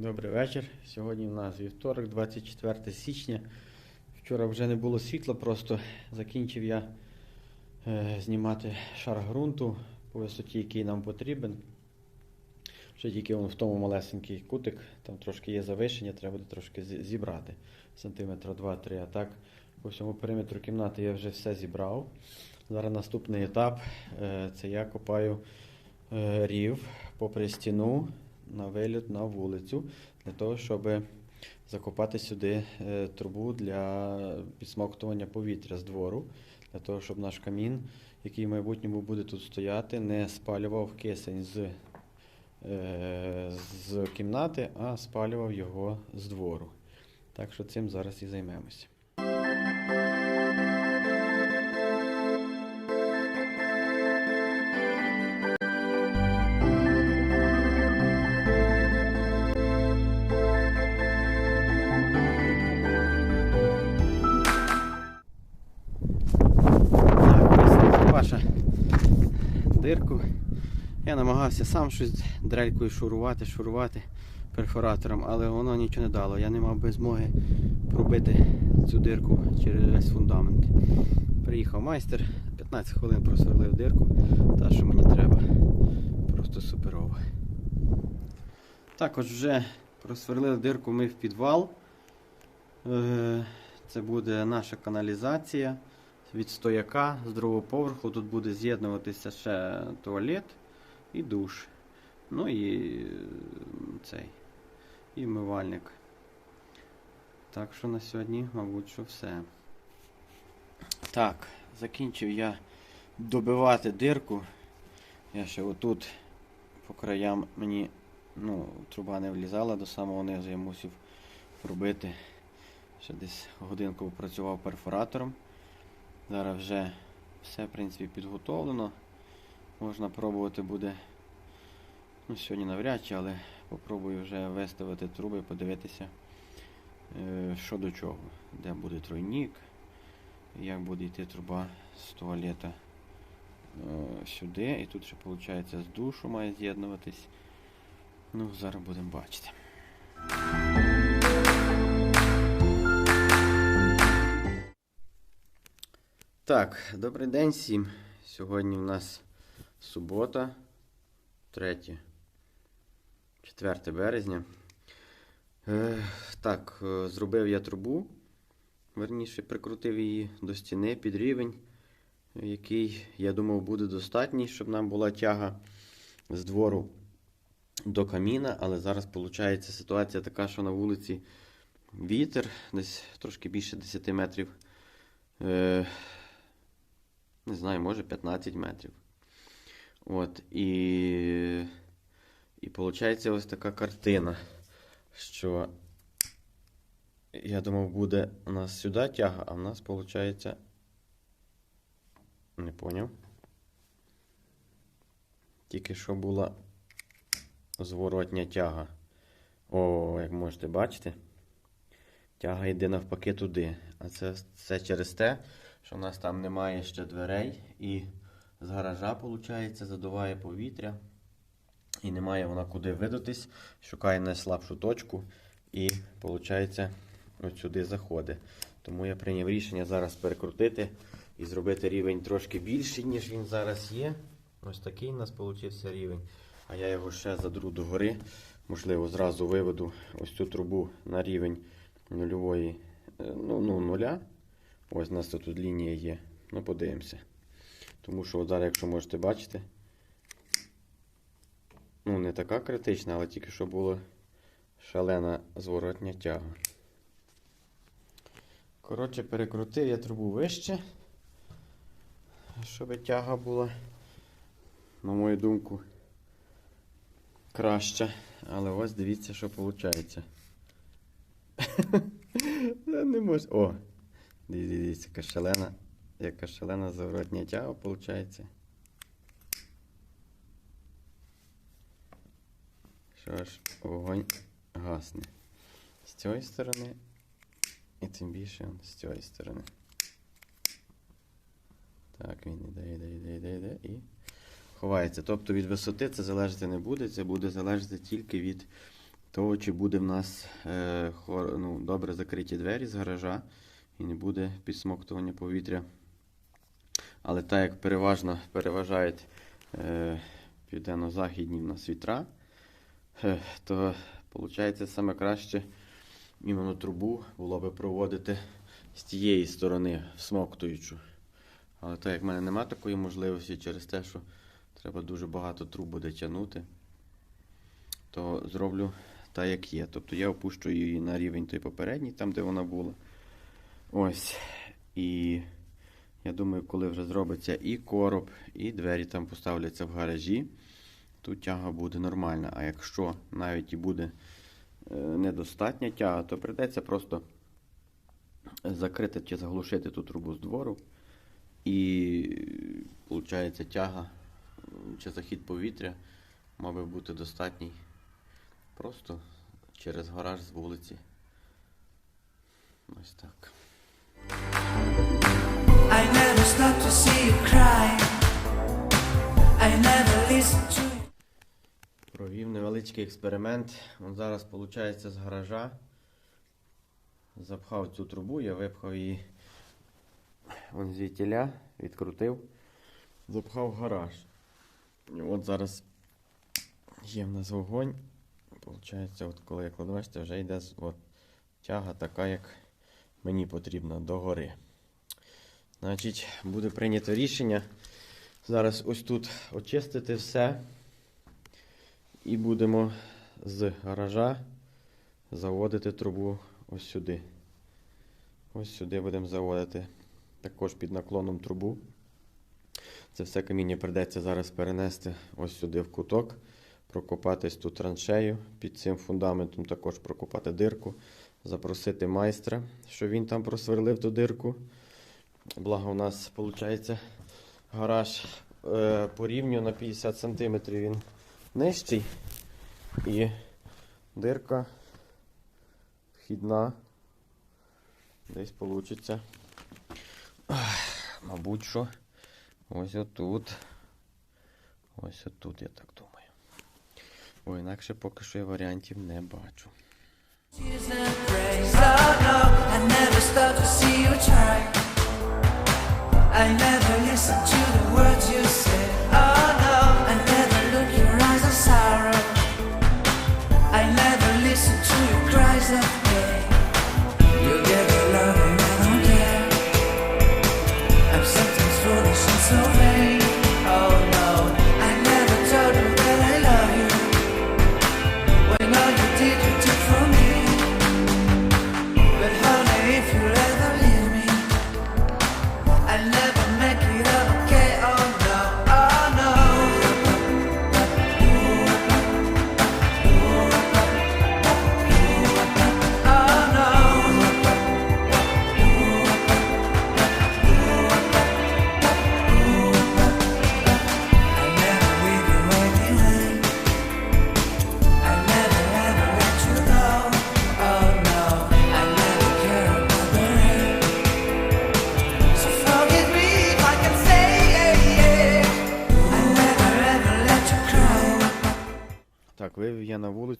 Добрий вечір. Сьогодні в нас вівторок, 24 січня. Вчора вже не було світла, просто закінчив я е, знімати шар ґрунту по висоті, який нам потрібен. Ще тільки в тому малесенький кутик, там трошки є завишення, треба буде трошки зібрати. Сантиметра 2-3. А так по всьому периметру кімнати я вже все зібрав. Зараз наступний етап е, це я копаю е, рів попри стіну на виліт на вулицю, для того, щоб закопати сюди е, трубу для підсмоктування повітря з двору, для того, щоб наш камін, який в майбутньому буде тут стояти, не спалював кисень з, е, з кімнати, а спалював його з двору. Так що цим зараз і займемося. Я намагався сам щось дрелькою шурувати, шурувати перфоратором, але воно нічого не дало. Я не мав би змоги пробити цю дирку через весь фундамент. Приїхав майстер, 15 хвилин просверлив дирку, та що мені треба. Просто суперово. Також вже просверлили дирку ми в підвал. Е, Це буде наша каналізація від стояка з другого поверху. Тут буде з'єднуватися ще туалет і душ. Ну і цей. І вмивальник. Так що на сьогодні, мабуть, що все. Так, закінчив я добивати дирку. Я ще отут по краям мені ну, труба не влізала до самого низу, я мусив пробити. Ще десь годинку попрацював перфоратором. Зараз вже все, в принципі, підготовлено. Можна пробувати буде. Ну, сьогодні навряд чи, але попробую вже виставити труби подивитися, е, що до чого. Де буде тройнік, як буде йти труба з туалета е, сюди. І тут ще, виходить, з душу має з'єднуватись. Ну, зараз будемо бачити. Так, добрий день всім. Сьогодні в нас субота, 3, 4 березня. Е, так, е, зробив я трубу, верніше прикрутив її до стіни під рівень, який, я думав, буде достатній, щоб нам була тяга з двору до каміна, але зараз виходить ситуація така, що на вулиці вітер, десь трошки більше 10 метрів. Е, не знаю, може 15 метрів. От, і, і виходить ось така картина, що я думав, буде у нас сюди тяга, а в нас виходить. Не поняв. Тільки що була зворотня тяга. О, як можете бачити, тяга йде навпаки туди. А це все через те, що в нас там немає ще дверей, і з гаража, виходить, задуває повітря. І немає вона куди видатись, шукає найслабшу точку і, виходить, от сюди заходить. Тому я прийняв рішення зараз перекрутити і зробити рівень трошки більший, ніж він зараз є. Ось такий у нас вийшов рівень. А я його ще задру до гори. Можливо, зразу виведу ось цю трубу на рівень нульової, е, ну, ну, нуля. Ось у нас тут лінія є. Ну, подивимося. Тому що от зараз, якщо можете бачити, ну, не така критична, але тільки що була шалена зворотня тяга. Коротше, перекрутив я трубу вище, щоб тяга була, на мою думку, краща. Але ось дивіться, що виходить. Не може. О! Дивіться, яка шалена, яка шалена зворотня тяга виходить. Що ж, вогонь гасне. З цієї сторони і тим більше з цієї сторони. Так, він іде, іде, іде, іде, іде і ховається. Тобто від висоти це залежати не буде, це буде залежати тільки від того, чи буде в нас е, хор, ну, добре закриті двері з гаража і не буде підсмоктування повітря. Але так як переважно переважають е, південно-західні в нас вітра, е, то виходить саме краще іменно трубу було би проводити з тієї сторони, всмоктуючу. Але так як в мене немає такої можливості через те, що треба дуже багато труб буде тягнути, то зроблю так, як є. Тобто я опущу її на рівень той попередній, там де вона була. Ось. І я думаю, коли вже зробиться і короб, і двері там поставляться в гаражі, тут тяга буде нормальна. А якщо навіть і буде е, недостатня тяга, то прийдеться просто закрити чи заглушити ту трубу з двору. І виходить тяга чи захід повітря мав би бути достатній просто через гараж з вулиці. Ось так. Провів невеличкий експеримент. От зараз, виходить, з гаража запхав цю трубу, я випхав її вон звідтіля, відкрутив, запхав гараж. І от зараз є в нас вогонь. Получається, от коли я кладу, вже йде от, тяга така, як мені потрібна, догори. Значить, буде прийнято рішення. Зараз ось тут очистити все. І будемо з гаража заводити трубу ось сюди. Ось сюди будемо заводити також під наклоном трубу. Це все каміння прийдеться зараз перенести ось сюди в куток, прокопатись тут траншею, під цим фундаментом також прокопати дирку, запросити майстра, щоб він там просверлив ту дирку. Благо у нас виходить гараж е, по рівню на 50 см він нижчий. І дирка вхідна. Десь вийде. Мабуть, що ось отут. Ось отут, я так думаю. Бо інакше поки що я варіантів не бачу.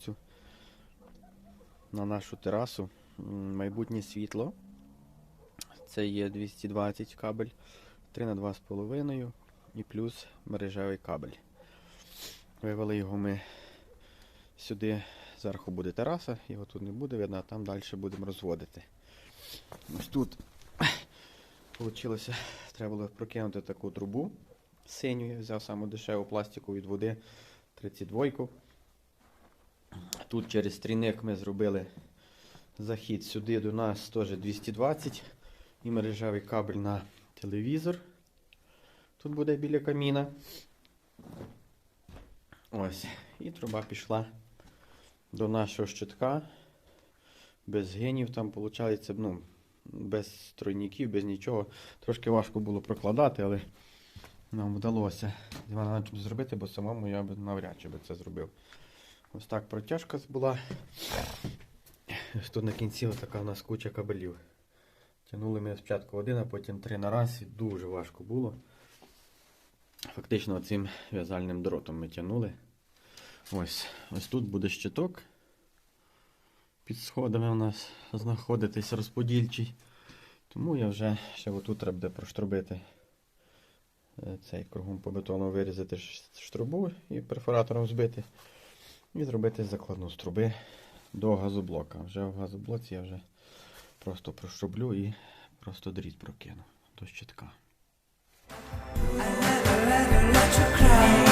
Вулицю, на нашу терасу. Майбутнє світло. Це є 220 кабель, 3 на 2,5 і плюс мережевий кабель. Вивели його ми сюди. Зверху буде тераса, його тут не буде видно, а там далі будемо розводити. Ось тут вийшло, треба було прокинути таку трубу синю. Я взяв саму дешеву пластику від води 32. Тут через трійник ми зробили захід сюди до нас теж 220 і мережевий кабель на телевізор. Тут буде біля каміна. Ось. І труба пішла до нашого щитка. Без генів там, виходить, ну, без тройників, без нічого. Трошки важко було прокладати, але нам вдалося з Іваном зробити, бо самому я б навряд чи би це зробив. Ось так протяжка була. Тут на кінці така у нас куча кабелів. Тягнули ми спочатку один, а потім три на раз. І дуже важко було. Фактично цим в'язальним дротом ми тягнули. Ось ось тут буде щиток. під сходами у нас знаходитись розподільчий. Тому я вже ще отут треба буде проштробити е, цей кругом по бетону вирізати штрубу і перфоратором збити. І зробити закладну з труби до газоблока. Вже в газоблоці я вже просто прощоблю і просто дріт прокину до щитка. I never, ever let you cry.